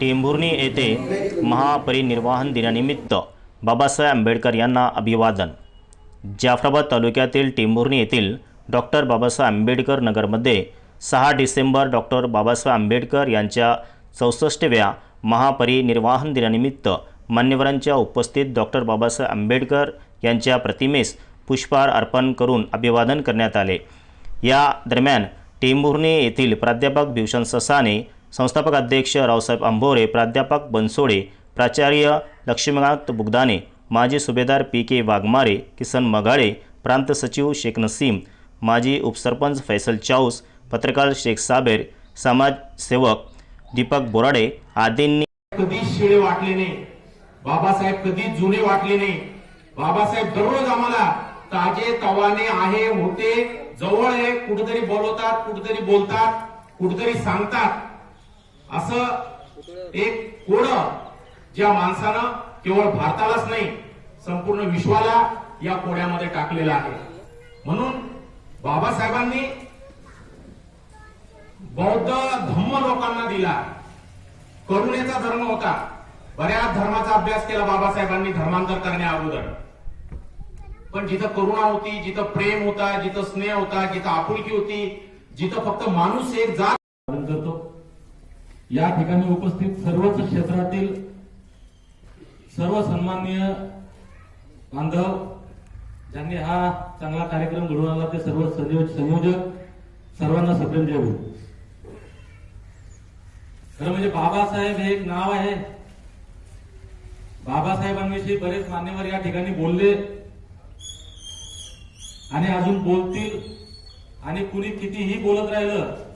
टेंभुर्णी येथे महापरिनिर्वाहन दिनानिमित्त बाबासाहेब आंबेडकर यांना अभिवादन. जाफराबाद तालुक्यातील टेंभुर्णी येथील डॉक्टर बाबासाहेब आंबेडकर नगरमध्ये सहा डिसेंबर डॉक्टर बाबासाहेब आंबेडकर यांच्या चौसष्टव्या महापरिनिर्वाहन दिनानिमित्त मान्यवरांच्या उपस्थित डॉक्टर बाबासाहेब आंबेडकर यांच्या प्रतिमेस पुष्पहार अर्पण करून अभिवादन करण्यात आले. या दरम्यान टेंभुर्णी येथील प्राध्यापक भीषण ससाने संस्थापक अध्यक्ष रावसाहेब आंभोरे प्राध्यापक बनसोडे प्राचार्य लक्ष्मीकांत बुगदाने माजी सुभेदार पी के वाघमारे किसन मगाळे प्रांत सचिव शेख नसीम माजी उपसरपंच फैसल चाऊस पत्रकार शेख साबेर समाजसेवक दीपक बोराडे आदींनी कधी शिळे वाटले नाही. बाबासाहेब कधी जुने वाटले नाही. बाबासाहेब दररोज आम्हाला ताजे तवाने आहे होते जवळ आहे कुठेतरी बोलवतात कुठेतरी बोलतात कुठेतरी सांगतात. असं एक कोड ज्या माणसानं केवळ भारतालाच नाही संपूर्ण विश्वाला या कोड्यामध्ये टाकलेलं आहे. म्हणून बाबासाहेबांनी बौद्ध धम्म लोकांना दिला. करुणेचा धर्म होता. बऱ्याच धर्माचा अभ्यास केला बाबासाहेबांनी धर्मांतर करण्या अगोदर. पण जिथं करुणा होती जिथं प्रेम होता जिथं स्नेह होता जिथं आपुलकी होती जिथं फक्त माणूस एक जात करतो. या ठिकाणी उपस्थित सर्वच क्षेत्रातील सर्व सन्माननीय बांधव ज्यांनी हा चांगला कार्यक्रम घडवून आणला ते सर्व संयोजक सर्वांना सप्रेम जय हो खरं म्हणजे बाबासाहेब हे एक नाव आहे. बाबासाहेबांविषयी बरेच मान्यवर या ठिकाणी बोलले. आणि अजून बोलतील. आणि कुणी कितीही बोलत राहिलं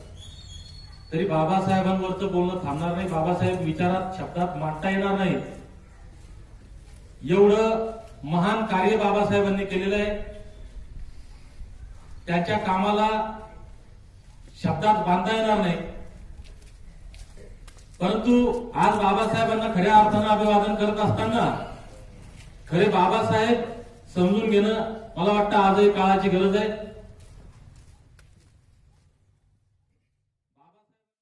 तरी बाबासाहेबांवरचं बोलणं थांबणार नाही. बाबासाहेब विचारात शब्दात मांडता येणार नाही. एवढं महान कार्य बाबासाहेबांनी केलेलं आहे. त्यांच्या कामाला शब्दात बांधता येणार नाही. परंतु आज बाबासाहेबांना खऱ्या अर्थानं अभिवादन करत असताना खरे बाबासाहेब समजून घेणं मला वाटतं आजही काळाची गरज आहे.